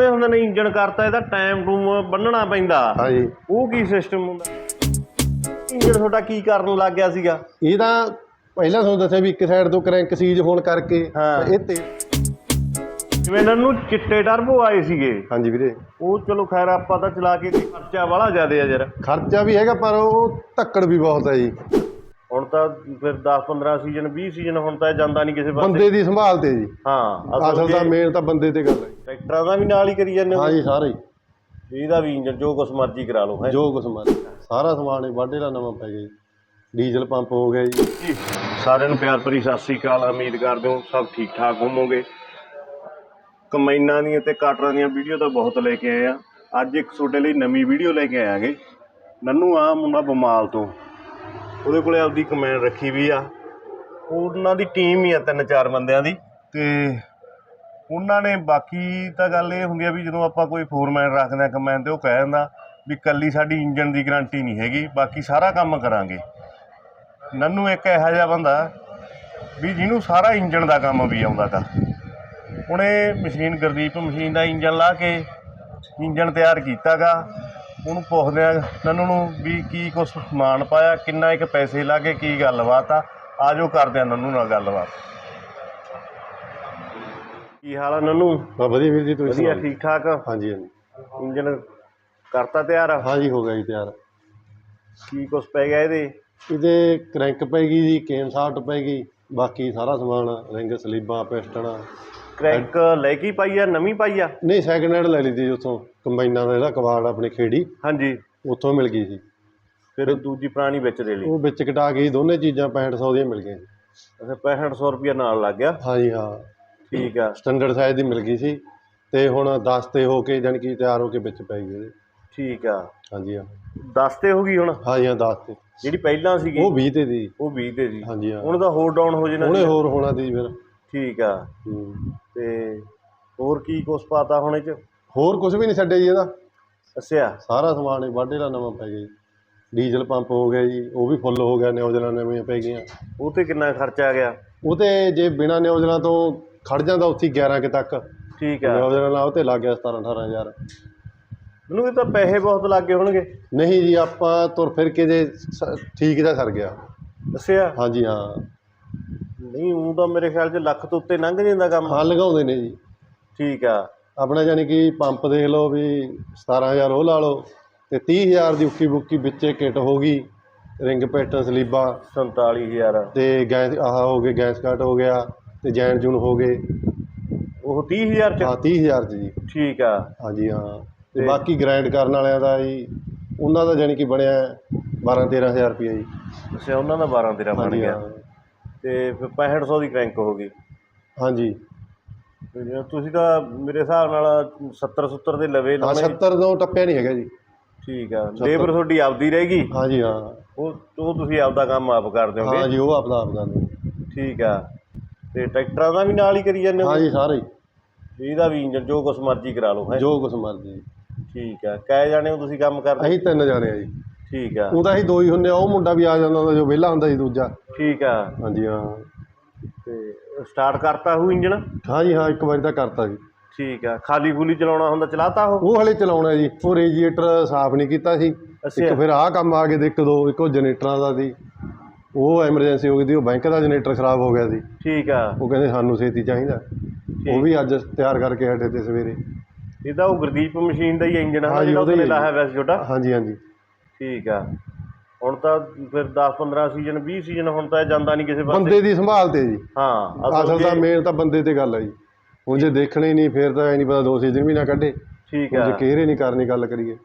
ਇਹ ਹੁੰਦਾ ਨੇ ਇੰਜਣ ਕਰਤਾ ਇਹਦਾ ਟਾਈਮ ਟੂਮ ਬੰਨਣਾ ਪੈਂਦਾ। ਹਾਂਜੀ। ਉਹ ਕੀ ਸਿਸਟਮ ਹੁੰਦਾ? ਇੰਜਣ ਤੁਹਾਡਾ ਕੀ ਕਰਨ ਲੱਗ ਗਿਆ ਸੀਗਾ? ਇਹ ਤਾਂ ਪਹਿਲਾਂ ਤੁਹਾਨੂੰ ਦੱਸਿਆ ਵੀ ਇੱਕ ਸਾਈਡ ਤੋਂ ਕਰੈਂਕ ਸੀਜ ਹੋਣ ਕਰਕੇ ਹਾਂ। ਇਹ ਤੇ ਜਿਵੇਂ ਇਹਨਾਂ ਨੂੰ ਚਿੱਟੇ ਟਰਬੋ ਆਏ ਸੀਗੇ। ਹਾਂਜੀ ਵੀਰੇ। ਉਹ ਚਲੋ ਖੈਰ ਆਪਾਂ ਤਾਂ ਚਲਾ ਕੇ ਖਰਚਾ ਵਾਲਾ ਜ਼ਿਆਦਾ ਆ ਯਾਰ। ਖਰਚਾ ਵੀ ਹੈਗਾ ਪਰ ਉਹ ਧੱਕੜ ਵੀ ਬਹੁਤ ਹੈ ਜੀ। ਹੁਣ ਤਾਂ ਫਿਰ 10 15 ਸੀਜ਼ਨ 20 ਸੀਜ਼ਨ ਹੁਣ ਤਾਂ ਇਹ ਜਾਂਦਾ ਨਹੀਂ ਕਿਸੇ ਪਾਸੇ। ਬੰਦੇ ਦੀ ਸੰਭਾਲ ਤੇ ਜੀ। ਹਾਂ ਅਸਲ ਤਾਂ ਮੇਨ ਤਾਂ ਬੰਦੇ ਤੇ ਗੱਲ ਹੈ ਟਰੈਕਟਰਾਂ ਦਾ ਵੀ ਨਾਲ ਹੀ ਕਰੀ ਜਾਂਦੇ ਹੋ? ਹਾਂਜੀ ਸਾਰੇ ਹੀ। ਇਹਦਾ ਵੀ ਇੰਜਨ ਜੋ ਕੁਛ ਮਰਜ਼ੀ ਕਰਾ ਲਓ ਹੈ? ਜੋ ਕੁਛ ਮਰ ਸਾਰਾ ਸਮਾਨ ਹੀ ਵਾਢੇ ਦਾ ਨਵਾਂ ਪੈ ਗਿਆ ਜੀ। ਡੀਜ਼ਲ ਪੰਪ ਹੋ ਗਿਆ ਜੀ। ਸਾਰਿਆਂ ਨੂੰ ਪਿਆਰ ਭਰੀ ਸਤਿ ਸ੍ਰੀ ਅਕਾਲ। ਉਮੀਦ ਕਰਦੇ ਹਾਂ ਸਭ ਠੀਕ ਠਾਕ ਹੋਵੋਗੇ। ਕਮੈਨਾਂ ਦੀਆਂ ਤੇ ਕਾਟਰਾਂ ਦੀਆਂ ਵੀਡੀਓ ਤਾਂ ਬਹੁਤ ਲੈ ਕੇ ਆਏ ਆ। ਅੱਜ ਇੱਕ ਤੁਹਾਡੇ ਲਈ ਨਵੀਂ ਵੀਡੀਓ ਲੈ ਕੇ ਆਇਆਗੇ। ਨੰਨੂ ਆ ਮੁੰਡਾ ਬਮਾਲ ਤੋਂ। ਉਹਦੇ ਕੋਲੇ ਆਪਦੀ ਕਮੈਨ ਰੱਖੀ ਵੀ ਆ। ਉਹਨਾਂ ਦੀ ਟੀਮ ਹੀ ਆ ਤਿੰਨ ਚਾਰ ਬੰਦਿਆਂ ਦੀ। ਤੇ ਉਹਨਾਂ ਨੇ ਬਾਕੀ ਤਾਂ ਗੱਲ ਇਹ ਹੁੰਦੀ ਆ ਵੀ ਜਦੋਂ ਆਪਾਂ ਕੋਈ ਫੋਰਮੈਨ ਰੱਖਦੇ ਆ ਕਮੈਨ ਤੇ ਉਹ ਕਹਿ ਦਿੰਦਾ ਵੀ ਕੱਲੀ ਸਾਡੀ ਇੰਜਨ ਦੀ ਗਾਰੰਟੀ ਨਹੀਂ ਹੈਗੀ, ਬਾਕੀ ਸਾਰਾ ਕੰਮ ਕਰਾਂਗੇ। ਨੰਨੂ ਇੱਕ ਇਹੋ ਜਿਹਾ ਬੰਦਾ ਵੀ ਜਿਹਨੂੰ ਸਾਰਾ ਇੰਜਣ ਦਾ ਕੰਮ ਵੀ ਆਉਂਦਾ ਤਾ। ਉਹਨੇ ਮਸ਼ੀਨ ਗੁਰਦੀਪ ਮਸ਼ੀਨ ਦਾ ਇੰਜਨ ਲਾ ਕੇ ਇੰਜਣ ਤਿਆਰ ਕੀਤਾਗਾ, ਉਹਨੂੰ ਪੁੱਛਦੇ ਆ ਨੰਨੂ ਨੂੰ ਵੀ ਕੀ ਕੁਛ ਸਮਾਨ ਪਾਇਆ, ਕਿੰਨਾ ਇੱਕ ਪੈਸੇ ਲਾ ਕੇ ਕੀ ਗੱਲਬਾਤ ਆ ਆਜੋ ਕਰਦੇ ਆ ਨੰਨੂ ਨਾਲ ਗੱਲਬਾਤ। ਕੀ ਹਾਲ ਆ ਨੰਨੂ? ਬਸ ਵਧੀਆ ਵੀਰ ਜੀ ਤੁਸੀਂ ਵਧੀਆ ਸੁਣਾਓ? ਠੀਕ ਠਾਕ ਹਾਂਜੀ ਹਾਂਜੀ। ਇੰਜਨ ਕਰਤਾ ਤਿਆਰ? ਹਾਂਜੀ ਹੋ ਗਿਆ ਜੀ ਤਿਆਰ। ਕੀ ਕੁਛ ਪੈ ਗਿਆ ਇਹਦੇ? ਇਹਦੇ ਕਰੈਂਕ ਪੈ ਗਈ ਜੀ ਕੇਨ ਸਾਫਟ ਪੈ ਗਈ ਬਾਕੀ ਸਾਰਾ ਸਮਾਨ ਰਿੰਗ ਸਲੀਬਾਂ ਪਿਸਟਨ। ਕ੍ਰੈਂਕ ਲੈ ਕੇ ਹੀ ਪਾਈ ਆ ਨਵੀਂ ਪਾਈ ਆ? ਨਹੀਂ ਸੈਕਿੰਡ ਹੈਂਡ ਲੈ ਲਈ ਸੀ ਉੱਥੋਂ ਕੰਬਾਈਨਾਂ ਦਾ ਜਿਹੜਾ ਕਬਾੜ ਆਪਣੀ ਖੇੜੀ। ਹਾਂਜੀ। ਉੱਥੋਂ ਮਿਲ ਗਈ ਸੀ ਫਿਰ ਦੂਜੀ ਪੁਰਾਣੀ ਵਿੱਚ ਦੇ ਲਈ? ਉਹ ਵਿੱਚ ਕਟਾ ਕੇ ਦੋਨੇ ਚੀਜ਼ਾਂ 6500 ਦੀਆਂ ਮਿਲ ਗਈਆਂ ਅੱਛਾ 6500 ਰੁਪਇਆ ਨਾਲ ਲੱਗ ਗਿਆ? ਹਾਂਜੀ ਹਾਂ। ਠੀਕ ਆ। ਸਟੈਂਡਰਡ ਸਾਈਜ਼ ਦੀ ਮਿਲ ਗਈ ਸੀ ਤੇ ਹੁਣ 10 ਤੇ ਹੋ ਕੇ ਜਾਣੀ ਕਿ ਤਿਆਰ ਹੋ ਕੇ ਵਿੱਚ ਪੈ ਗਈ ਇਹਦੇ ਠੀਕ ਆ। ਹਾਂਜੀ ਹਾਂ। 10 ਤੇ ਹੋ ਗਈ ਹੁਣ? ਹਾਂਜੀ ਹਾਂ 10 ਤੇ। ਜਿਹੜੀ ਪਹਿਲਾਂ ਸੀਗੀ? ਉਹ 20 ਤੇ ਦੀ। ਉਹ 20 ਤੇ ਸੀ ਹਾਂਜੀ ਹਾਂ। ਹੁਣ ਤਾਂ ਹੋਰ ਡਾਊਨ ਹੋ ਜਾਣਾ ਹੁਣੇ ਹੋਰ ਹੋਣਾ ਦੀ ਫਿਰ। ਠੀਕ ਆ। ਹੂੰ। ਤੇ ਹੋਰ ਕੀ ਕੁਛ ਪਾਤਾ ਹੁਣ ਇਹ ਚ? ਹੋਰ ਕੁਝ ਵੀ ਨਹੀਂ ਛੱਡਿਆ ਜੀ ਇਹਦਾ। ਅੱਛਾ। ਸਾਰਾ ਸਮਾਨ ਹੀ ਵਾਢੇ ਦਾ ਨਵਾਂ ਪੈ ਗਿਆ ਜੀ। ਡੀਜ਼ਲ ਪੰਪ ਹੋ ਗਿਆ ਜੀ ਉਹ ਵੀ ਫੁੱਲ ਹੋ ਗਿਆ ਨਿਊਜ਼ਲਾਂ ਨਵੀਆਂ ਪੈ ਗਈਆਂ। ਉਹ ਤੇ ਕਿੰਨਾ ਖਰਚਾ ਆ ਗਿਆ? ਉਹ ਤੇ ਜੇ ਬਿਨਾ ਨਿਊਜ਼ਲਾਂ ਤੋਂ ਖੜ ਜਾਂਦਾ ਉੱਥੇ ਹੀ 11 ਕੇ ਤੱਕ। ਠੀਕ ਆ। ਨਿਊਜ਼ਲਾਂ ਨਾਲ ਉਹ ਤੇ ਲੱਗ ਗਿਆ 17 18000 ਮੈਨੂੰ ਇਹ ਤਾਂ ਪੈਸੇ ਬਹੁਤ ਲੱਗ ਹੋਣਗੇ। ਨਹੀਂ ਜੀ ਆਪਾਂ ਤੁਰ ਫਿਰ ਕੇ ਜੇ ਸ- ਠੀਕ ਜਿਹਾ ਸਰ ਗਿਆ। ਅੱਛਾ ਹਾਂਜੀ ਹਾਂ। ਨਹੀਂ ਉਹ ਤਾਂ ਮੇਰੇ ਖਿਆਲ 'ਚ ਲੱਖ ਤੋਂ ਉੱਤੇ ਲੰਘ ਜਾਂਦਾ ਕੰਮ। ਹਾਂ ਲਗਾਉਂਦੇ ਨੇ ਜੀ। ਠੀਕ ਆ। ਆਪਣਾ ਯਾਨੀ ਕਿ ਪੰਪ ਦੇਖ ਲਓ ਵੀ 17000 ਉਹ ਲਾ ਲਓ ਤੇ 30000 ਦੀ ਉੱਕੀ ਬੁੱਕੀ ਵਿੱਚੇ ਕਿਟ ਹੋ ਗਈ। ਰਿੰਗ ਪੈਟਨ ਸਲੀਬਾਂ 47000 ਤੇ ਗੈਸ ਆਹ ਹੋ ਗਏ ਗੈਸ ਕੱਟ ਹੋ ਗਿਆ। ਤੇ ਜੈਨ ਜੂਨ ਹੋ ਗਏ। ਉਹ 30000 ਚ? ਹਾਂ 30000 ਚ ਜੀ। ਠੀਕ ਆ। ਹਾਂਜੀ ਹਾਂ। ਤੇ- ਬਾਕੀ ਗ੍ਰਾਈਂਡ ਕਰਨ ਵਾਲਿਆਂ ਦਾ ਜੀ ਉਹਨਾਂ ਦਾ ਜਾਨੀ ਕਿ ਬਣਿਆ 12 13000 ਰੁਪਏ ਜੀ। ਅੱਛਾ ਉਹਨਾਂ ਦਾ 12 13 ਬਣ ਹਾਂਜੀ ਗਿਆ। ਹਾਂ। ਤੇ ਫਿਰ 6500 ਦੀ ਕ੍ਰੈਂਕ ਹੋ ਗਈ। ਹਾਂਜੀ। ਤੇ ਜੇ ਤੁਸੀਂ ਤਾਂ ਮੇਰੇ ਹਿਸਾਬ ਨਾਲ 70 70 ਦੇ ਲਵੇ ਹਾਂ ਲਾਉਣੇ 70 ਤੋਂ ਟੱਪਿਆ ਨਹੀਂ ਹੈਗਾ ਜੀ। ਠੀਕ ਆ। ਲੇਬਰ ਤੁਹਾਡੀ ਆਪਦੀ ਰਹਿ ਗਈ? ਹਾਂਜੀ ਹਾਂ। ਉਹ ਉਹ ਤੁਸੀਂ ਆਪਦਾ ਕੰਮ ਆਪ ਕਰ ਦਿਓਗੇ? ਹਾਂ ਜੀ ਉਹ ਆਪਦਾ ਆਪ ਕਰਦੇ ਠੀਕ ਆ। ਤੇ ਟਰੈਕਟਰਾਂ ਦਾ ਵੀ ਨਾਲ ਹੀ ਕਰੀ ਜਾਂਦੇ ਹੋ ਹਾਂ ਜੀ ਸਾਰੇ ਹੀ। ਇਹਦਾ ਵੀ ਇੰਜਨ ਜੋ ਕੁਛ ਮਰਜ਼ੀ ਕਰਾ ਲਓ ਹੈ? ਜੋ ਕੁਛ ਮਰਜ਼ੀ। ਠੀਕ ਆ। ਕਹਿ ਜਾਣੇ ਹੋ ਤੁਸੀਂ ਕੰਮ ਕਰਦੇ? ਅਸੀਂ ਤਿੰਨ ਜਾਣੇ ਆ ਜੀ। ਠੀਕ ਆ। ਉਹ ਤਾਂ ਅਸੀਂ ਦੋ ਹੀ ਹੁੰਨੇ ਆ ਉਹ ਮੁੰਡਾ ਵੀ ਆ ਜਾਂਦਾ ਹੁੰਦਾ ਜੋ ਵਿਹਲਾ ਹੁੰਦਾ ਜੀ ਦੂਜਾ। ਠੀਕ ਆ। ਹਾਂਜੀ ਹਾਂ। ਤੇ ਸਟਾਰਟ ਕਰਤਾ ਉਹ ਇੰਜਨ ਹਾਂ ਜੀ ਹਾਂ ਇੱਕ ਵਾਰੀ ਤਾਂ ਕਰਤਾ ਜੀ। ਠੀਕ ਆ। ਖਾਲੀ ਖੂਲੀ ਚਲਾਉਣਾ ਹੁੰਦਾ ਚਲਾਤਾ ਉਹ? ਉਹ ਹਲੇ ਚਲਾਉਣਾ ਜੀ। ਉਹ ਰੇਜੀਏਟਰ ਸਾਫ਼ ਨਹੀਂ ਕੀਤਾ ਸੀ। ਇੱਕ ਅੱਛਾ। ਫਿਰ ਆਹ ਕੰਮ ਆ ਗਏ ਦੇ ਇੱਕ ਦੋ ਇੱਕੋ ਜਨਰੇਟਰਾਂ ਦਾ ਸੀ। ਉਹ ਐਮਰਜੈਂਸੀ ਹੋ ਗਈ ਸੀ ਉਹ ਬੈਂਕ ਦਾ ਜਨਰੇਟਰ ਖਰਾਬ ਹੋ ਗਿਆ ਸੀ। ਠੀਕ ਆ। ਉਹ ਕਹਿੰਦੇ ਸਾਨੂੰ ਛੇਤੀ ਚਾਹੀਦਾ। ਉਹ ਵੀ ਅੱਜ ਤਿਆਰ ਕਰਕੇ ਹਟੇ ਤੇ ਸਵੇਰੇ। ਇਹਦਾ ਉਹ ਗੁਰਦੀਪ ਮਸ਼ੀਨ ਦਾ ਹੀ ਇੰਜਨ ਆ ਜਿਹੜਾ ਉਹਨੇ ਲਾਇਆ ਵੈਸੇ ਛੋਟਾ। ਹਾਂਜੀ ਹਾਂਜੀ। ਠੀਕ ਆ। ਹੁਣ ਤਾਂ ਫਿਰ 10 15 ਸੀਜ਼ਨ 20 ਸੀਜ਼ਨ ਹੁਣ ਤਾਂ ਇਹ ਜਾਂਦਾ ਨਹੀਂ ਕਿਸੇ ਪਾਸੇ। ਬੰਦੇ ਦੀ ਸੰਭਾਲ ਤੇ ਜੀ। ਹਾਂ ਅਸਲ ਤਾਂ ਮੇਨ ਤਾਂ ਬੰਦੇ ਤੇ ਗੱਲ ਆ ਜੀ। ਹੁਣ ਜੇ ਦੇਖਣੇ ਨਹੀਂ ਫਿਰ ਤਾਂ ਐ ਨਹੀਂ ਪਤਾ ਦੋ ਸੀਜ਼ਨ ਵੀ ਨਾ ਕੱਢੇ। ਠੀਕ ਆ ਜੇ ਕੇਅਰ ਹੀ ਨਹੀਂ ਕਰਨੀ ਗੱਲ ਕਰੀਏ।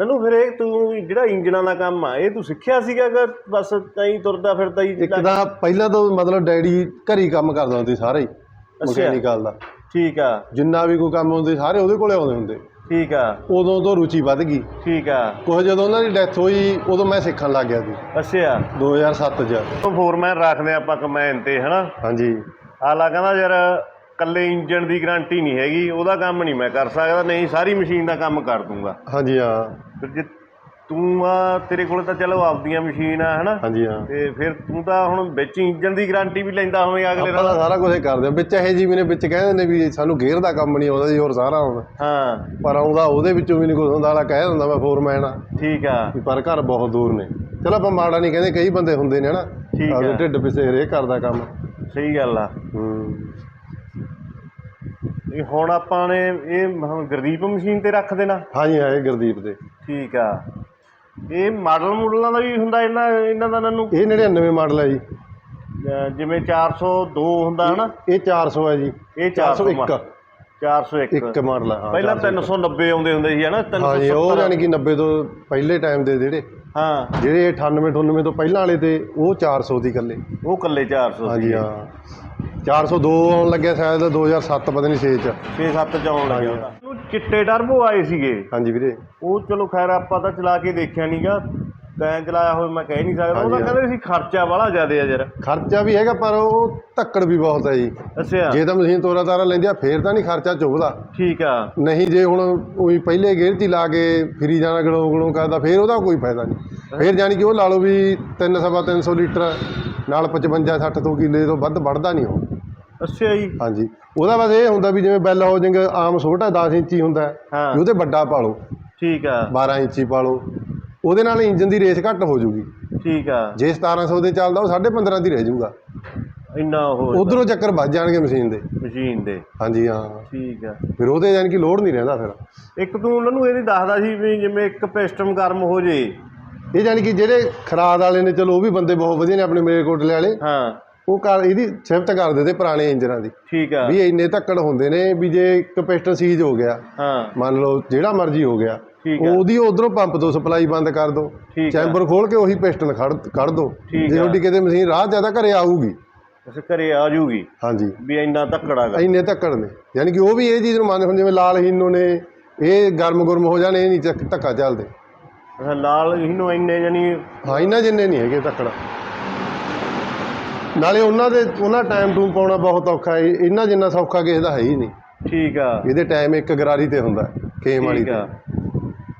ਮੈਨੂੰ ਫਿਰ ਇਹ ਤੂੰ ਜਿਹੜਾ ਇੰਜਨਾਂ ਦਾ ਕੰਮ ਆ ਇਹ ਤੂੰ ਸਿੱਖਿਆ ਸੀਗਾ ਕਿ ਬਸ ਕਹੀਂ ਤੁਰਦਾ ਫਿਰਦਾ ਹੀ ਇੱਕ ਤਾਂ ਪਹਿਲਾਂ ਤੋਂ ਮਤਲਬ ਡੈਡੀ ਘਰੀ ਕੰਮ ਕਰਦਾ ਹੁੰਦੇ ਸਾਰੇ ਹੀ। ਮਕੈਨੀਕਲ ਦਾ। ਠੀਕ ਆ। ਜਿੰਨਾ ਵੀ ਕੋਈ ਕੰਮ ਹੁੰਦੇ ਸਾਰੇ ਉਹਦੇ ਕੋਲੇ ਆਉਂਦੇ ਹੁੰਦੇ। ਠੀਕ ਆ। ਉਦੋਂ ਤੋਂ ਰੁਚੀ ਵੱਧ ਗਈ। ਠੀਕ ਆ। ਕੁਝ ਜਦੋਂ ਉਹਨਾਂ ਦੀ ਡੈਥ ਹੋਈ ਉਦੋਂ ਮੈਂ ਸਿੱਖਣ ਲੱਗ ਗਿਆ ਸੀ। ਅੱਛਾ। 2007 ਚ। ਉਹ ਫੋਰਮੈਨ ਰੱਖਦੇ ਆਪਾਂ ਕਮੈਨ ਤੇ ਹਨਾ? ਹਾਂਜੀ। ਆਲਾ ਕਹਿੰਦਾ ਯਾਰ ਕੱਲੇ ਇੰਜਨ ਦੀ ਗਾਰੰਟੀ ਨਹੀਂ ਹੈਗੀ ਉਹਦਾ ਕੰਮ ਨਹੀਂ ਮੈਂ ਕਰ ਸਕਦਾ ਨਹੀਂ ਸਾਰੀ ਮਸ਼ੀਨ ਦਾ ਕੰਮ ਕਰ ਦੂੰਗਾ। ਹਾਂਜੀ ਹਾਂ। ਫਿਰ ਜੇ ਤੂੰ ਆ ਤੇਰੇ ਕੋਲ ਤਾਂ ਚਲੋ ਆਪਦੀਆਂ ਮਸ਼ੀਨ ਆ ਹਨਾ? ਹਾਂਜੀ ਹਾਂ। ਤੇ ਫਿਰ ਤੂੰ ਤਾਂ ਹੁਣ ਵਿੱਚ ਇੰਜਨ ਦੀ ਗਾਰੰਟੀ ਵੀ ਲੈਂਦਾ ਹੋਵੇਂਗਾ ਅਗਲੇ ਆਪਾਂ ਤਾਂ ਸਾਰਾ ਕੁਝ ਕਰਦੇ ਆ ਵਿੱਚ ਇਹ ਜੀ ਵੀ ਨੇ ਵਿੱਚ ਕਹਿੰਦੇ ਨੇ ਵੀ ਸਾਨੂੰ ਗੇਅਰ ਦਾ ਕੰਮ ਨਹੀਂ ਆਉਂਦਾ ਜੀ ਹੋਰ ਸਾਰਾ ਆਉਂਦਾ ਹਾਂ। ਪਰ ਆਉਂਦਾ ਉਹਦੇ ਵਿੱਚੋਂ ਵੀ ਨਹੀਂ ਕੁਝ ਹੁੰਦਾ ਵਾਲਾ ਕਹਿ ਦਿੰਦਾ ਮੈਂ ਫੋਰਮੈਨ ਆ। ਠੀਕ ਆ। ਪਰ ਘਰ ਬਹੁਤ ਦੂਰ ਨੇ। ਚਲ ਆਪਾਂ ਮਾੜਾ ਨਹੀਂ ਕਹਿੰਦੇ ਕਈ ਬੰਦੇ ਹੁੰਦੇ ਨੇ ਹਨਾ? ਠੀਕ ਆ। ਢਿੱਡ ਪਿੱਛੇ ਹਰੇਕ ਕਰਦਾ ਕੰਮ। ਸਹੀ ਗੱਲ ਆ। ਹੂੰ। ਇਹ ਹੁਣ ਆਪਾਂ ਨੇ ਇਹ ਹੁਣ ਗੁਰਦੀਪ ਮਸ਼ੀਨ ਤੇ ਰੱਖ ਦੇਣਾ। ਹਾਂਜੀ ਹਾਂ ਇਹ ਗੁਰਦੀਪ ਦੇ। ਠੀਕ ਆ। ਇਹ ਮਾਡਲ ਮੂਡਲਾਂ ਦਾ ਵੀ ਹੁੰਦਾ ਇਹਨਾਂ ਇਹਨਾਂ ਦਾ ਨਨੂੰ? ਇਹ 99 ਮਾਡਲ ਹੈ ਜੀ। ਅਹ ਜਿਵੇਂ 402 ਹੁੰਦਾ ਹਨਾ? ਇਹ 400 ਹੈ ਜੀ। ਇਹ 401 401 401 ਇੱਕ। ਮਾਡਲ। ਹੈ ਹਾਂ ਪਹਿਲਾਂ 401 390 ਆਉਂਦੇ ਹੁੰਦੇ ਸੀ ਹਨਾ? ਹਾਂਜੀ ਉਹ 370 ਯਾਨੀ ਕਿ 90 ਤੋਂ ਪਹਿਲੇ ਟਾਈਮ ਦੇ ਜਿਹੜੇ। ਹਾਂ। ਜਿਹੜੇ 98 98 ਤੋਂ ਪਹਿਲਾਂ ਵਾਲੇ ਤੇ ਉਹ 400 ਦੀ ਇਕੱਲੇ। ਉਹ ਕੱਲੇ 400 ਹਾਂਜੀ ਹਾਂ। 402 ਆਉਣ ਲੱਗਿਆ ਸ਼ਾਇਦ 2007 ਪਤਾ ਨਹੀਂ 6 ਚ। 6-7 ਚ ਆਉਣ ਲੱਗਿਆ। ਉਹਦਾ ਚਿੱਟੇ ਟਰਬੋ ਆਏ ਸੀਗੇ। ਹਾਂਜੀ ਵੀਰੇ। ਉਹ ਚਲੋ ਖੈਰ ਆਪਾਂ ਤਾਂ ਚਲਾ ਕੇ ਦੇਖਿਆ ਨਹੀਂਗਾ ਤੈਂ ਚਲਾਇਆ ਹੋਇਆ ਮੈਂ ਕਹਿ ਨਹੀਂ ਸਕਦਾ। ਉਹਦਾ ਕਹਿੰਦੇ ਸੀ ਖਰਚਾ ਵਾਲਾ ਜ਼ਿਆਦਾ ਆ ਯਾਰ। ਖਰਚਾ ਵੀ ਹੈਗਾ ਪਰ ਉਹ ਧੱਕੜ ਵੀ ਬਹੁਤ ਹੈ ਜੀ। ਅੱਛਾ। ਜੇ ਤਾਂ ਮਸ਼ੀਨ ਤੋਰਾ ਤਾਰਾ ਲੈਂਦੀ ਆ ਫੇਰ ਤਾਂ ਨਹੀਂ ਖਰਚਾ ਚੁੱਭਦਾ। ਠੀਕ ਆ। ਨਹੀਂ ਜੇ ਹੁਣ ਉਹੀ ਪਹਿਲੇ ਗੇਅਰ 'ਚ ਹੀ ਲਾ ਕੇ ਫਿਰੀ ਜਾਣਾ ਗੜੋਂ ਗੜੋਂ ਕਰਦਾ ਫੇਰ ਉਹਦਾ ਕੋਈ ਫਾਇਦਾ ਨਹੀਂ। ਫੇਰ ਜਾਣੀ ਕਿ ਉਹ ਲਾ ਲਓ ਵੀ 3 ਸਵਾ 300 ਲੀਟਰ ਨਾਲ 55 60 ਤੋਂ ਕਿੱਲੇ ਤੋਂ ਵੱਧ ਵੱਢਦਾ ਨਹੀਂ ਉਹ। ਅੱਛਾ ਜੀ। ਹਾਂਜੀ। ਉਹਦਾ ਬਸ ਇਹ ਹੁੰਦਾ ਵੀ ਜਿਵੇਂ ਬੈਲ ਹਾਊਸਿੰਗ ਆਮ ਛੋਟਾ 10 ਇੰਚੀ ਹੁੰਦਾ ਹੈ, ਵੀ ਉਹਦੇ ਵੱਡਾ ਪਾ ਲਓ। ਠੀਕ ਆ। 12 ਇੰਚੀ ਪਾ ਲਓ। ਉਹਦੇ ਨਾਲ ਇੰਜਨ ਦੀ ਰੇਸ ਘੱਟ ਹੋ ਜੂਗੀ। ਠੀਕ ਆ। ਜੇ 1700 ਦੇ ਚੱਲਦਾ ਉਹ 15.5 ਦੀ ਰਹਿ ਜਾਊਗਾ ਇੰਨਾ ਉਹ ਉਧਰੋਂ ਚੱਕਰ ਵੱਜ ਜਾਣਗੇ ਮਸ਼ੀਨ ਦੇ। ਮਸ਼ੀਨ ਦੇ। ਹਾਂਜੀ ਹਾਂ। ਠੀਕ ਆ। ਫਿਰ ਉਹਦੇ ਯਾਨੀ ਕਿ ਲੋਡ ਨਹੀਂ ਰਹਿੰਦਾ ਫਿਰ। ਇੱਕ ਤੂੰ ਉਹਨਾਂ ਨੂੰ ਇਹਦੀ ਦੱਸਦਾ ਸੀ ਵੀ ਜਿਵੇਂ ਇੱਕ ਪਿਸਟਨ ਗਰਮ ਹੋ ਜੇ। ਇਹ ਯਾਨੀ ਕਿ ਜਿਹੜੇ ਖਰਾਦ ਵਾਲੇ ਨੇ ਚਲੋ ਉਹ ਵੀ ਬੰਦੇ ਬਹੁਤ ਵਧੀਆ ਨੇ ਆਪਣੇ ਮਲੇਰਕੋਟਲੇ ਵਾਲੇ। ਹਾਂ। ਉਹ ਕਰ ਇਹਦੀ ਸਿਫਤ ਕਰਦੇ ਤੇ ਪੁਰਾਣੇ ਇੰਜਨਾਂ ਦੀ। ਠੀਕ ਆ। ਵੀ ਇੰਨੇ ਧੱਕੜ ਹੁੰਦੇ ਨੇ ਵੀ ਜੇ ਇੱਕ ਪਿਸਟਨ ਸੀਜ ਹੋ ਗਿਆ ਹਾਂ। ਮੰਨ ਲਓ ਜਿਹੜਾ ਮਰਜ਼ੀ ਹੋ ਗਿਆ ਉਹਦੀ ਉਧਰੋਂ ਪੰਪ ਤੋਂ ਸਪਲਾਈ ਬੰਦ ਕਰ ਆ। ਚੈਂਬਰ ਖੋਲ ਕੇ ਉਹੀ ਪਿਸਟਨ ਕੱਢ ਠੀਕ ਜੇ। ਤੁਹਾਡੀ ਕਿਤੇ ਮਸ਼ੀਨ ਰਾਹ ਜ਼ਿਆਦਾ ਘਰੇ ਆਊਗੀ। ਅੱਛਾ ਘਰੇ ਆ ਜੂਗੀ। ਹਾਂਜੀ। ਵੀ ਇੰਨਾ ਧੱਕੜਾ ਗਾ। ਇੰਨੇ ਧੱਕੜ ਨੇ। ਯਾਨੀ ਕਿ ਉਹ ਵੀ ਇਹ ਚੀਜ਼ ਨੂੰ ਮੰਨਦੇ ਹੁਣ ਜਿਵੇਂ ਲਾਲ ਹੀਨੋ ਨੇ ਇਹ ਗਰਮ ਗੁਰਮ ਹੋ ਜਾਣੇ ਇਹ ਨਹੀਂ ਧੱਕਾ ਚੱਲਦੇ। ਲਾਲ ਇਹਨੂੰ ਇੰਨੇ ਜਾਨੀ ਹਾਂ ਇਹਨਾਂ ਜਿੰਨੇ ਨਹੀਂ ਹੈਗੇ ਧੱਕੜ। ਨਾਲੇ ਉਹਨਾਂ ਦੇ ਉਹਨਾਂ ਟਾਈਮ ਟੂਮ ਪਾਉਣਾ ਬਹੁਤ ਔਖਾ ਹੈ। ਇਹਨਾਂ ਜਿੰਨਾ ਸੌਖਾ ਕਿਸੇ ਦਾ ਹੈ ਹੀ ਨਹੀਂ। ਠੀਕ ਆ। ਇਹਦੇ ਟਾਈਮ ਇੱਕ ਗਰਾਰੀ ਤੇ ਹੁੰਦਾ ਖੇਮ ਵਾਲੀ ਠੀਕ ਤੇ। ਆ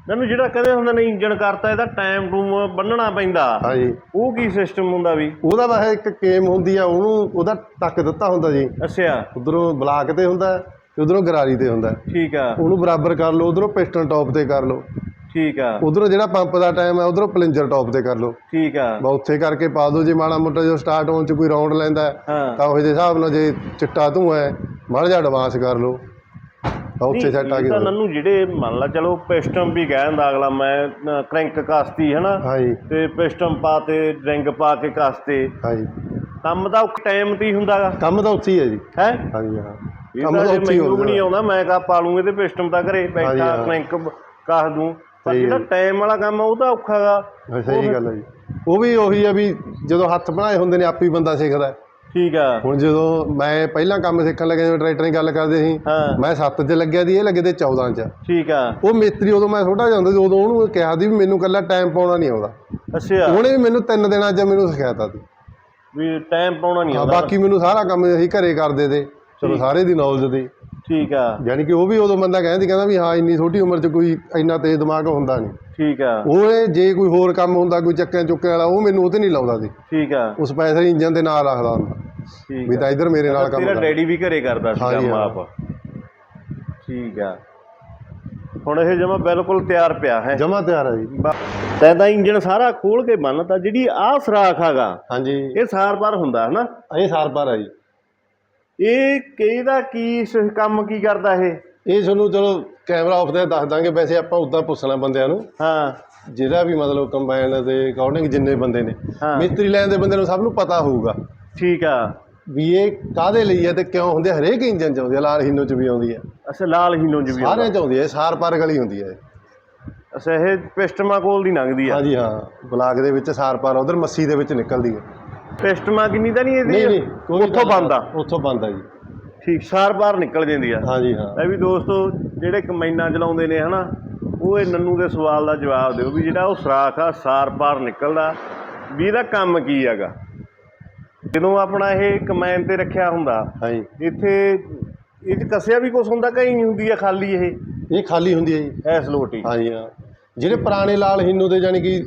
ਮੈਨੂੰ ਜਿਹੜਾ ਕਹਿੰਦੇ ਹੁੰਦਾ ਨੇ ਇੰਜਣ ਕਰਤਾ ਇਹਦਾ ਟਾਈਮ ਟੂਮ ਬੰਨਣਾ ਪੈਂਦਾ। ਹਾਂਜੀ। ਉਹ ਕੀ ਸਿਸਟਮ ਹੁੰਦਾ ਵੀ? ਉਹਦਾ ਵੈਸੇ ਇੱਕ ਕੇਮ ਹੁੰਦੀ ਆ ਉਹਨੂੰ ਉਹਦਾ ਟੱਕ ਦਿੱਤਾ ਹੁੰਦਾ ਜੀ। ਅੱਛਾ। ਉਧਰੋਂ ਬਲਾਕ ਤੇ ਹੁੰਦਾ ਤੇ ਉਧਰੋਂ ਗਰਾਰੀ ਤੇ ਹੁੰਦਾ। ਠੀਕ ਆ। ਉਹਨੂੰ ਬਰਾਬਰ ਕਰ ਲਓ ਉਧਰੋਂ ਪਿਸਟਨ ਟੌਪ ਤੇ ਕਰ ਲਓ। ਠੀਕ ਆ। ਉਧਰੋਂ ਜਿਹੜਾ ਪੰਪ ਦਾ ਟਾਈਮ ਹੈ ਉਧਰੋਂ ਪਲੰਜਰ ਟੌਪ ਤੇ ਕਰ ਲਓ। ਠੀਕ ਆ। ਬਾ ਉੱਥੇ ਕਰਕੇ ਪਾ ਦਿਓ ਜੇ ਮਾੜਾ ਮੋਟਾ ਜੋ ਸਟਾਰਟ ਹੋਣ ਚ ਕੋਈ ਰਾਉਂਡ ਲੈਂਦਾ ਤਾਂ ਉਹ ਦੇ ਹਿਸਾਬ ਨਾਲ ਜੇ ਚਿੱਟਾ ਧੂੰਆਂ ਹੈ ਮਾੜਾ ਜਿਹਾ ਐਡਵਾਂਸ ਕਰ ਲਓ। ਤਾਂ ਉੱਥੇ ਸੈੱਟ ਆ ਤਾਂ ਨੰਨੂ ਜਿਹੜੇ ਮੰਨ ਲਾ ਚਲੋ ਪਿਸਟਨ ਵੀ ਕਹਿੰਦਾ ਅਗਲਾ ਮੈਂ ਕ੍ਰੈਂਕ ਕਾਸਤੀ ਹਨਾ? ਤੇ ਪਿਸਟਨ ਪਾ ਤੇ ਰਿੰਗ ਪਾ ਕੇ ਕਾਸਤੇ। ਹਾਂਜੀ। ਕੰਮ ਤਾਂ ਟਾਈਮ ਤੇ ਹੀ ਹੁੰਦਾਗਾ ਕੰਮ ਤਾਂ ਉੱਥੇ ਹੀ ਹੈ ਜੀ। ਹੈ? ਹਾਂਜੀ ਹਾਂ। ਕੰਮ ਤਾਂ ਉੱਥੇ ਹੀ ਮੈਨੂੰ ਵੀ ਨਹੀਂ ਹੁੰਦਾ ਆਉਂਦਾ ਮੈਂ ਕਾ ਪਾ ਲੂੰਗੇ ਤੇ ਪਿਸਟਨ ਤਾਂ ਘਰੇ ਬੈਠਾ। ਕ੍ਰੈਂਕ ਕਾਸ ਦੂੰ। ਪਰ ਜਿਹੜਾ। ਟਾਈਮ ਵਾਲਾ ਕੰਮ ਆ ਉਹ ਤਾਂ ਔਖਾਗਾ ਹਾਂ, ਸਹੀ ਗੱਲ ਹੈ ਜੀ। ਉਹ ਵੀ ਉਹੀ ਹੈ ਵੀ ਜਦੋਂ ਹੱਥ ਬਣਾਏ ਹੁੰਦੇ ਨੇ ਆਪੇ ਬੰਦਾ ਸਿੱਖਦਾ। ਹੈ। ਠੀਕ ਆ। ਹੁਣ ਜਦੋਂ ਮੈਂ ਪਹਿਲਾਂ ਕੰਮ ਸਿੱਖਣ ਲੱਗਿਆ ਜਿਵੇਂ ਟਰੈਕਟਰ ਦੀ ਗੱਲ ਕਰਦੇ ਸੀ ਮੈਂ 7 'ਚ ਲੱਗਿਆ ਦੀ ਇਹ ਲੱਗੇ ਤੇ 14 'ਚ। ਠੀਕ ਆ। ਉਹ ਮਿਸਤਰੀ ਉਦੋਂ ਮੈਂ ਛੋਟਾ ਜਿਹਾ ਹੁੰਦਾ ਸੀ ਉਦੋਂ ਉਹਨੂੰ ਕਿਹਾ ਸੀ ਵੀ ਮੈਨੂੰ ਕੱਲਾ ਟਾਈਮ ਪਾਉਣਾ ਨਹੀਂ ਆਉਂਦਾ। ਅੱਛਾ। ਉਹਨੇ ਵੀ ਮੈਨੂੰ ਤਿੰਨ ਦਿਨਾਂ 'ਚ ਮੈਨੂੰ ਸਿਖਾਇਆ ਸੀ। ਵੀ ਟਾਈਮ ਪਾਉਣਾ ਨਹੀਂ ਆਉਂਦਾ। ਬਾਕੀ ਮੈਨੂੰ ਸਾਰਾ ਕੰਮ ਅਸੀਂ ਘਰੇ ਕਰਦੇ ਤੇ ਚਲੋ। ਸਾਰੇ ਦੀ ਨੌਲੇਜ ਦੀ। ਠੀਕ ਆ। ਯਾਨੀ ਕਿ ਉਹ ਵੀ ਉਦੋਂ ਬੰਦਾ ਕਹਿੰਦੀ ਕਹਿੰਦਾ ਵੀ ਹਾਂ ਇੰਨੀ ਛੋਟੀ ਉਮਰ 'ਚ ਕੋਈ ਇੰਨਾ ਤੇਜ਼ ਦਿਮਾਗ ਹੁੰਦਾ ਨਹੀਂ। ਠੀਕ ਆ। ਉਹ ਇਹ ਜੇ ਕੋਈ ਹੋਰ ਕੰਮ ਹੁੰਦਾ ਕੋਈ ਚੱਕਿਆਂ ਚੁੱਕਿਆਂ ਵਾਲਾ ਉਹ ਮੈਨੂੰ ਉਹਤੇ ਨਹੀਂ ਲਾਉਂਦਾ ਸੀ। ਠੀਕ ਆ। ਉਸ ਪੈਸੇ ਇੰਜਨ ਦੇ ਨਾਲ ਰੱਖਦਾ ਹੁੰਦਾ। ਠੀਕ ਵੀ ਤਾਂ ਇੱਧਰ ਮੇਰੇ ਨਾਲ ਕੰਮ ਤੇਰਾ ਡੈਡੀ ਵੀ ਘਰੇ ਕਰਦਾ ਸੀ ਕੰਮ। ਆਪ। ਠੀਕ ਆ। ਹੁਣ ਇਹ ਜਮਾ ਬਿਲਕੁਲ ਤਿਆਰ ਪਿਆ ਹੈ। ਜਮਾ ਤਿਆਰ ਹੈ ਜੀ। ਤੈਂ ਤਾਂ ਇੰਜਣ ਸਾਰਾ ਖੋਲ ਕੇ ਬੰਨਤਾ ਜਿਹੜੀ ਆਹ ਸਰਾਖ ਹੈਗਾ ਹਾਂਜੀ। ਇਹ ਸਾਰ-ਪਾਰ ਹੁੰਦਾ ਹਨਾ? ਇਹ ਸਾਰ ਪਾਰ ਹੈ ਜੀ। ਇਹ ਕਿਹਦਾ ਕੀ ਸ- ਕੰਮ ਕੀ ਕਰਦਾ ਇਹ? ਇਹ ਤੁਹਾਨੂੰ ਚਲੋ ਕੈਮਰਾ ਆਫ ਤੇ ਦੱਸ ਦਾਂਗੇ ਵੈਸੇ ਆਪਾਂ ਉਦਾਂ ਪੁੱਛਣਾ ਬੰਦਿਆਂ ਨੂੰ। ਹਾਂ। ਜਿਹੜਾ ਵੀ ਮਤਲਬ ਕੰਬਾਈਨ ਦੇ ਅਕੋਰਡਿੰਗ ਜਿੰਨੇ ਬੰਦੇ ਨੇ ਹਾਂ। ਮਿਸਤਰੀ ਲੈਣ ਦੇ ਬੰਦੇ ਨੂੰ ਸਭ ਨੂੰ ਪਤਾ ਹੋਊਗਾ। ਠੀਕ ਆ। ਵੀ ਇਹ ਕਾਹਦੇ ਲਈ ਹੈ ਤੇ ਕਿਉਂ ਹੁੰਦੇ ਆ। ਹਰੇਕ ਇੰਜਨ ਚ ਆਉਂਦੀ ਹੈ ਲਾਲ ਹੀਨੋ ਚ ਵੀ ਆਉਂਦੀ ਹੈ ਅੱਛਾ ਲਾਲ ਹੀਨੋ ਜੀ ਵੀ ਆਉਂਦਾ। ਸਾਰਿਆਂ ਚ ਆਉਂਦੀ ਹੈ ਇਹ ਸਾਰ ਪਾਰ ਗਲੀ ਹੁੰਦੀ ਹੈ ਅੱਛਾ ਇਹ ਪਿਸਟਮਾ ਕੋਲ ਦੀ ਲੰਘਦੀ ਆ। ਹਾਂਜੀ ਹਾਂ। ਬਲਾਕ ਦੇ ਵਿੱਚ ਸਾਰ ਪਾਰ ਉਧਰ ਮੱਸੀ ਦੇ ਵਿੱਚ ਨਿਕਲਦੀ ਹੈ ਪਿਸਟਮਾ ਕਿੰਨੀ ਤਾਂ ਨਹੀਂ ਇਹਦੀ? ਨਹੀਂ ਨਹੀਂ ਕੋਈ ਉੱਥੋਂ ਬੰਦ ਆ। ਉੱਥੋਂ ਬੰਦ ਆ ਜੀ। ਠੀਕ ਸਾਰ-ਪਾਰ ਨਿਕਲ ਜਾਂਦੀ ਆ। ਹਾਂਜੀ ਹਾਂ। ਇਹ ਵੀ ਦੋਸਤੋ ਜਿਹੜੇ ਕਮੈਨਾਂ ਚਲਾਉਂਦੇ ਨੇ ਹਨਾ ਉਹ ਇਹ ਨੰਨੂ ਦੇ ਸਵਾਲ ਦਾ ਜਵਾਬ ਦਿਓ ਵੀ ਜਿਹੜਾ ਉਹ ਸਰਾਖ ਆ ਸਾਰ-ਪਾਰ ਨਿਕਲਦਾ। ਵੀ ਇਹਦਾ ਕੰਮ ਕੀ ਹੈਗਾ? ਜਦੋਂ ਆਪਣਾ ਇਹ ਕਮੈਨ ਤੇ ਰੱਖਿਆ ਹੁੰਦਾ ਹਾਂਜੀ। ਇੱਥੇ ਇਹ ਚ ਕੱਸਿਆ ਵੀ ਕੁਛ ਹੁੰਦਾ ਕਈ ਨਹੀਂ ਹੁੰਦੀ ਆ ਖਾਲੀ ਇਹ? ਇਹ ਖਾਲੀ ਹੁੰਦੀ ਹੈ ਜੀ। ਐਸ ਲੋਟੀ। ਹਾਂਜੀ ਹਾਂ। ਜਿਹੜੇ ਪੁਰਾਣੇ ਲਾਲ ਹਿੰਨੂ ਦੇ ਜਾਨੀ ਕਿ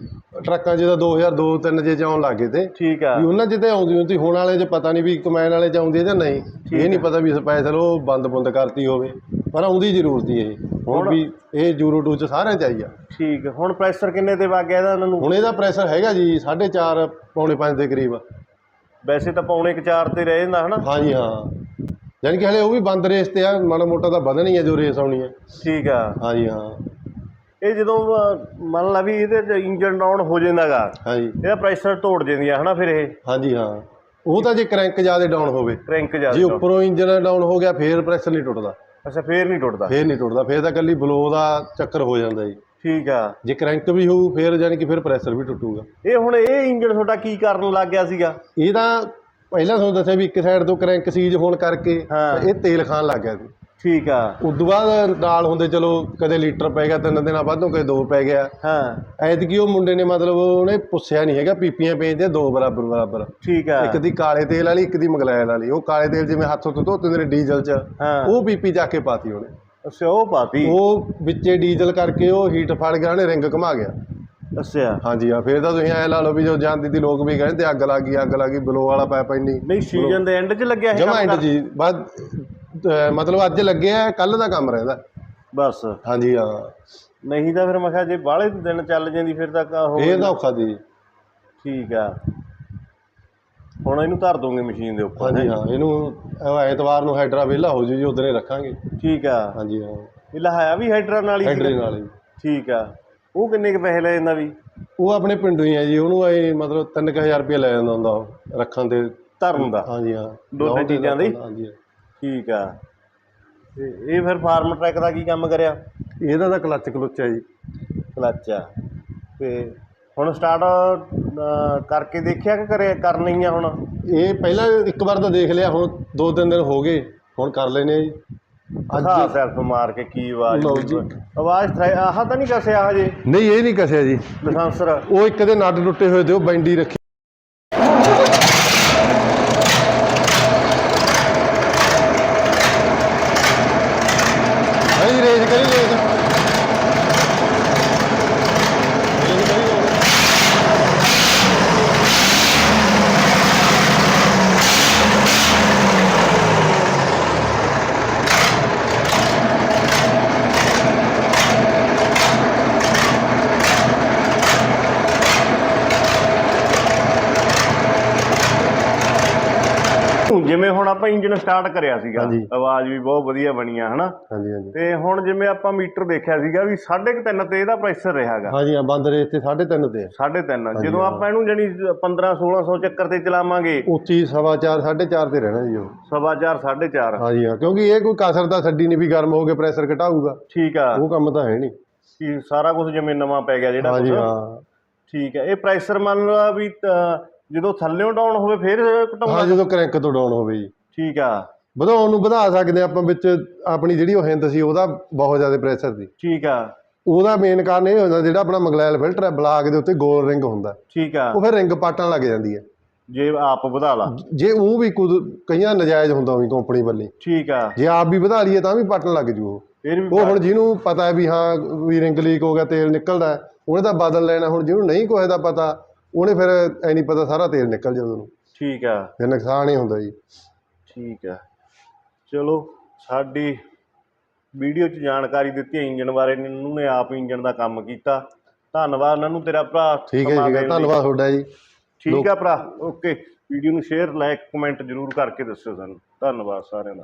ਟਰੱਕਾਂ ਜਿਹਦਾ 2002 3 ਜੇ ਚ ਆਉਣ ਲੱਗੇ ਤੇ। ਠੀਕ ਆ। ਵੀ ਉਹਨਾਂ 'ਚ ਤੇ ਆਉਂਦੀ ਹੁੰਦੀ ਹੁਣ ਵਾਲੇ 'ਚ ਪਤਾ ਨਹੀਂ ਵੀ ਕਮੈਨ ਵਾਲੇ 'ਚ ਆਉਂਦੀ ਹੈ ਜਾਂ ਨਹੀਂ। ਇਹ ਨਹੀਂ ਪਤਾ ਵੀ ਸਪੈਸ਼ਲ ਉਹ ਬੰਦ ਬੰਦ ਕਰਤੀ ਹੋਵੇ ਪਰ ਆਉਂਦੀ ਜ਼ਰੂਰ ਸੀ ਇਹ। ਹੁਣ ਵੀ ਇਹ ਜੂਰੋ 2 ਚ ਸਾਰਿਆਂ 'ਚ ਆਈ ਆ। ਠੀਕ ਆ। ਹੁਣ ਪ੍ਰੈਸ਼ਰ ਕਿੰਨੇ ਤੇ ਵਗ ਗਿਆ ਇਹਦਾ ਇਹਨਾਂ ਨੂੰ? ਹੁਣ ਇਹਦਾ ਪ੍ਰੈਸ਼ਰ ਹੈਗਾ ਜੀ 4.5 ਪੌਣੇ 5 ਦੇ ਕਰੀਬ ਵੈਸੇ ਤਾਂ ਪੌਣੇ ਕੁ ਚਾਰ ਤੇ ਰਹਿ ਜਾਂਦਾ ਹਨਾ? ਹਾਂਜੀ ਹਾਂ। ਯਾਨੀ ਕਿ ਹਲੇ ਉਹ ਵੀ ਬੰਦ ਰੇਸ ਤੇ ਆ ਮਾੜਾ ਮੋਟਾ ਤਾਂ ਵਧਣੀ ਹੈ ਜੋ ਰੇਸ ਆਉਣੀ ਹੈ ਠੀਕ ਆ। ਹਾਂਜੀ ਹਾਂ। ਇਹ ਜਦੋਂ ਮੰਨ ਲਾ ਵੀ ਇਹਦੇ ਚ ਇੰਜਨ ਡਾਊਨ ਹੋ ਜਾਂਦਾਗਾ ਹਾਂਜੀ। ਇਹਦਾ ਪ੍ਰੈਸ਼ਰ ਤੋੜ ਜਾਂਦੀ ਆ ਹਨਾ ਫਿਰ ਇਹ? ਹਾਂਜੀ ਹਾਂ। ਉਹ ਤਾਂ ਜੇ ਕਰੰਕ ਜ਼ਿਆਦਾ ਡਾਊਨ ਹੋਵੇ। ਕ੍ਰੈਂਕ ਜੇ ਜ਼ਿਆਦਾ ਉੱਪਰੋਂ ਇੰਜਨ ਡਾਊਨ ਹੋ ਗਿਆ ਫੇਰ ਪ੍ਰੈਸ਼ਰ ਨਹੀਂ ਟੁੱਟਦਾ। ਅੱਛਾ ਫੇਰ ਨਹੀਂ ਟੁੱਟਦਾ। ਫੇਰ ਨਹੀਂ ਟੁੱਟਦਾ ਫੇਰ ਤਾਂ ਇਕੱਲੀ ਬਲੋ ਦਾ ਚੱਕਰ ਹੋ ਜਾਂਦਾ ਜੀ। ਠੀਕ ਆ। ਜੇ ਕਰੰਟ ਵੀ ਹੋਊ ਫੇਰ ਯਾਨੀ ਕਿ ਫਿਰ ਪ੍ਰੈਸ਼ਰ ਵੀ ਟੁੱਟੂਗਾ। ਇਹ ਹੁਣ ਇਹ ਇੰਜਨ ਤੁਹਾਡਾ ਕੀ ਕਰਨ ਲੱਗ ਗਿਆ ਸੀਗਾ? ਇਹ ਤਾਂ ਪਹਿਲਾਂ ਤੁਹਾਨੂੰ ਦੱਸਿਆ ਵੀ ਇੱਕ ਸਾਈਡ ਤੋਂ ਕਰੰਕ ਸੀਜ ਹੋਣ ਕਰਕੇ। ਇਹ ਤੇਲ ਖਾਣ ਲੱਗ ਗਿਆ ਸੀ। ਠੀਕ ਆ। ਉਦੋਂ ਬਾਅਦ ਨਾਲ ਹੁੰਦੇ ਚਲੋ ਕਦੇ ਲੀਟਰ ਪੈ ਗਿਆ ਤਿੰਨ ਦਿਨਾਂ ਬਾਅਦੋਂ ਕਦੇ ਦੋ ਪੈ ਗਿਆ। ਹਾਂ। ਐਤਕੀ ਉਹ ਮੁੰਡੇ ਨੇ ਮਤਲਬ ਉਹਨੇ ਪੁੱਛਿਆ ਨਹੀਂ ਹੈਗਾ ਪੀਪੀਆਂ ਵੇਚਦੇ ਦੋ ਬਰਾਬਰ ਬਰਾਬਰ। ਠੀਕ ਆ। ਇੱਕ ਦੀ ਕਾਲੇ ਤੇਲ ਵਾਲੀ ਇੱਕ ਦੀ ਮਗਲੈਲ ਵਾਲੀ। ਉਹ ਕਾਲੇ ਤੇਲ ਜਿਵੇਂ ਹੱਥੋਂ ਤੋਂ ਧੋਤੇ ਨੇ ਡੀਜ਼ਲ 'ਚ। ਹਾਂ। ਉਹ ਪੀਪੀ ਚੱਕ ਕੇ ਪਾਤੀ ਉਹਨੇ। ਅੱਛਾ ਉਹ ਪਾਤੀ? ਉਹ ਵਿੱਚੇ ਡੀਜ਼ਲ ਕਰਕੇ ਉਹ ਹੀਟ ਫੜ ਗਿਆ ਉਹਨੇ ਰਿੰਗ ਘੁਮਾ ਗਿਆ। ਅੱਛਾ। ਹਾਂਜੀ ਹਾਂ ਫੇਰ ਤਾਂ ਤੁਸੀਂ ਐ ਲਾ ਲਓ ਵੀ ਜੋ ਜਾਂਦੀ ਦੀ ਲੋਕ ਵੀ ਕਹਿੰਦੇ ਅੱਗ ਲੱਗ ਗਈ ਅੱਗ ਲੱਗ ਗਈ ਬਲੋ ਵਾਲਾ ਪੈਪ ਇੰਨੀ ਨਹੀਂ ਸੀਜ਼ਨ ਦੇ ਐਂਡ 'ਚ ਲੱਗਿਆ ਇਹ ਜਮਾ ਐਂਡ ਜੀ ਬਾਅਦ ਅਹ ਮਤਲਬ ਅੱਜ ਲੱਗਿਆ ਕੱਲ ਦਾ ਕੰਮ ਰਹਿੰਦਾ ਬਸ। ਹਾਂਜੀ ਹਾਂ। ਨਹੀਂ ਤਾਂ ਫਿਰ ਮੈਂ ਕਿਹਾ ਜੇ ਬਾਹਲੇ ਦਿਨ ਚੱਲ ਜਾਂਦੀ ਫਿਰ ਤਾਂ ਕਾ ਹੋ ਇਹ ਤਾਂ ਔਖਾ ਦੀ ਠੀਕ ਆ। ਹੁਣ ਇਹਨੂੰ ਧਰ ਦੋਗੇ ਮਸ਼ੀਨ ਦੇ ਉੱਪਰ ਹਾਂਜੀ ਹਾਂ। ਇਹਨੂੰ ਅਹ ਐਤਵਾਰ ਨੂੰ ਹਾਈਡਰਾ ਵਿਹਲਾ ਹੋ ਜੂ ਜੀ ਉਧਰੇ ਰੱਖਾਂਗੇ। ਠੀਕ ਆ। ਹਾਂਜੀ ਹਾਂ। ਇਹ ਲਹਾਇਆ ਵੀ ਹਾਈਡਰਾ ਨਾਲ ਹੀ ਹਾਈਡਰੇ ਸੀਗਾ? ਨਾਲ ਹੀ। ਠੀਕ ਆ। ਉਹ ਕਿੰਨੇ ਕੁ ਪੈਸੇ ਲੈ ਜਾਂਦਾ ਵੀ? ਉਹ ਆਪਣੇ ਪਿੰਡੋਂ ਹੀ ਆ ਜੀ ਉਹਨੂੰ ਐ ਮਤਲਬ 3000 ਰੁਪਏ ਲੈ ਜਾਂਦਾ ਹੁੰਦਾ ਉਹ ਰੱਖਣ ਦੇ। ਧਰਨ ਦਾ? ਹਾਂਜੀ ਹਾਂ। ਦੋਨੇ ਦੇ ਚੀਜ਼ਾਂ ਦੀ? ਹਾਂਜੀ ਹਾਂ। ਠੀਕ ਆ। ਤੇ ਇਹ ਫਿਰ ਫਾਰਮ ਟਰੈਕ ਦਾ ਕੀ ਕੰਮ ਕਰਿਆ? ਇਹਦਾ ਤਾਂ ਕਲੱਚ ਕਲੁੱਚ ਹੈ ਜੀ। ਕਲੱਚ ਆ। ਤੇ ਹੁਣ ਸਟਾਰਟ ਕਰਕੇ ਦੇਖਿਆ ਕਿ ਕਰੇ ਕਰਨੀ ਆ ਹੁਣ? ਇਹ ਪਹਿਲਾਂ ਇੱਕ ਵਾਰ ਤਾਂ ਦੇਖ ਲਿਆ ਹੁਣ ਦੋ ਤਿੰਨ ਦਿਨ ਹੋ ਗਏ ਹੁਣ ਕਰ ਲੈਨੇ ਜੀ। ਅੱਛਾ ਸੈਲਫ ਮਾਰ ਕੇ ਕੀ ਆਵਾਜ਼ ਲਓ ਜੀ। ਆਵਾਜ਼ ਥ੍ਰੈ- ਆਹ ਤਾਂ ਨਹੀਂ ਕਸਿਆ ਹਜੇ? ਨਹੀਂ ਇਹ ਨਹੀਂ ਕਸਿਆ ਜੀ। ਲਾਇਸੈਂਸਰ ਉਹ ਇੱਕ ਦੇ ਨਟ ਟੁੱਟੇ ਹੋਏ ਤੇ ਉਹ ਬੈਂਡੀ ਰੱਖੀ ਹਾਂਜੀ ਰੇਸ ਕਰੀ ਰੇਸ ਰੇਸ ਕਰੀ ਹੋਰ। ਜਿਵੇਂ ਹੁਣ ਆਪਾਂ ਇੰਜਨ ਸਟਾਰਟ ਕਰਿਆ ਸੀਗਾ। ਆਵਾਜ਼ ਵੀ ਬਹੁਤ ਵਧੀਆ ਬਣੀ ਆ ਹਨਾ? ਹਾਂਜੀ ਹਾਂਜੀ। ਤੇ ਹੁਣ ਜਿਵੇਂ ਆਪਾਂ ਮੀਟਰ ਦੇਖਿਆ ਸੀਗਾ ਵੀ 3.5 ਤੇ ਇਹਦਾ ਪ੍ਰੈਸ਼ਰ ਰਿਹਾਗਾ ਹਾਂਜੀ ਹਾਂ ਬੰਦ ਰੇਸ ਤੇ 3.5 ਤੇ। 3.5 ਜਦੋਂ ਆਪਾਂ ਇਹਨੂੰ ਜਣੀ 15 1600 ਚੱਕਰ ਤੇ ਚਲਾਵਾਂਗੇ। ਉੱਚੀ ਸਵਾ ਚਾਰ 4.5 ਤੇ ਰਹਿਣਾ ਜੀ ਉਹ। ਸਵਾ ਚਾਰ 4.5 ਹਾਂਜੀ ਹਾਂ ਕਿਉਂਕਿ ਇਹ ਕੋਈ ਕਸਰ ਤਾਂ ਛੱਡੀ ਨਹੀਂ ਵੀ ਗਰਮ ਹੋ ਕੇ ਪ੍ਰੈਸ਼ਰ ਘਟਾਊਗਾ। ਠੀਕ ਆ। ਉਹ ਕੰਮ ਤਾਂ ਹੈ ਨਹੀਂ। ਸਾਰਾ ਕੁਝ ਜਿਵੇਂ ਨਵਾਂ ਪੈ ਗਿਆ ਜਿਹੜਾ ਹਾਂਜੀ। ਹਾਂ। ਠੀਕ ਹੈ ਇਹ ਪ੍ਰੈਸ਼ਰ ਮੰਨ ਲਾ ਵੀ ਜਦੋਂ ਥੱਲੇੋਂ ਡਾਊਨ ਹੋਵੇ ਫਿਰ ਘਟਾਉਣਾ? ਹਾਂ ਜਦੋਂ ਕਰੰਕ ਤੋਂ ਡਾਊਨ ਹੋਵੇ ਜੀ। ਠੀਕ ਆ। ਵਧਾਉਣ ਨੂੰ ਵਧਾ ਸਕਦੇ ਆਪਾਂ ਵਿੱਚ ਆਪਣੀ ਜਿਹੜੀ ਉਹ ਹਿੰਦ ਸੀ ਉਹਦਾ ਬਹੁਤ ਜ਼ਿਆਦਾ ਪ੍ਰੈਸ਼ਰ ਸੀ। ਠੀਕ ਆ। ਉਹਦਾ ਮੇਨ ਕਾਰਨ ਇਹ ਹੁੰਦਾ ਜਿਹੜਾ ਆਪਣਾ ਮਗਲੈਲ ਫਿਲਟਰ ਹੈ ਬਲਾਕ ਦੇ ਉੱਤੇ ਗੋਲ ਰਿੰਗ ਹੁੰਦਾ। ਠੀਕ ਆ। ਉਹ ਫਿਰ ਰਿੰਗ ਪਾਟਣ ਲੱਗ ਜਾਂਦੀ ਹੈ ਜੇ ਆਪ ਵਧਾ ਲਾ। ਜੇ ਉਹ ਵੀ ਕੁਝ ਕਈਆਂ ਨਜਾਇਜ਼ ਹੁੰਦਾ ਵੀ ਕੰਪਨੀ ਵੱਲੋਂ ਠੀਕ ਆ। ਜੇ ਆਪ ਵੀ ਵਧਾ ਲਈਏ ਤਾਂ ਵੀ ਪਾਟਣ ਲੱਗ ਜੂ ਉਹ। ਫਿਰ ਵੀ ਉਹ ਹੁਣ ਜਿਹਨੂੰ ਪਤਾ ਹੈ ਵੀ ਹਾਂ ਵੀ ਰਿੰਗ ਲੀਕ ਹੋ ਗਿਆ ਤੇਲ ਨਿਕਲਦਾ ਉਹਨੇ ਤਾਂ ਬਦਲ ਲੈਣਾ ਹੁਣ ਜਿਹਨੂੰ ਨਹੀਂ ਕੋਈ ਦਾ ਪਤਾ ਉਹਨੇ ਫਿਰ ਐ ਨਹੀਂ ਪਤਾ ਸਾਰਾ ਤੇਲ ਨਿਕਲ ਜਾਊ ਉਹਨੂੰ। ਠੀਕ ਆ। ਫਿਰ ਨੁਕਸਾਨ ਹੀ ਹੁੰਦਾ ਜੀ। ਠੀਕ ਆ। ਚਲੋ ਸਾਡੀ ਵੀਡੀਓ 'ਚ ਜਾਣਕਾਰੀ ਦਿੱਤੀ ਹੈ ਇੰਜਨ ਬਾਰੇ ਨਨੂੰ ਨੇ ਆਪ ਇੰਜਨ ਦਾ ਕੰਮ ਕੀਤਾ। ਧੰਨਵਾਦ ਨਨੂੰ ਤੇਰਾ ਭਰਾ ਠੀਕ ਹੈ ਠੀਕ ਲਈ। ਧੰਨਵਾਦ ਤੁਹਾਡਾ ਜੀ। ਠੀਕ ਆ ਭਰਾ ਓਕੇ। ਵੀਡੀਓ ਨੂੰ ਸ਼ੇਅਰ ਲਾਈਕ ਕਮੈਂਟ ਜ਼ਰੂਰ ਕਰਕੇ ਦੱਸਿਓ ਸਾਨੂੰ। ਧੰਨਵਾਦ ਸਾਰਿਆਂ ਦਾ।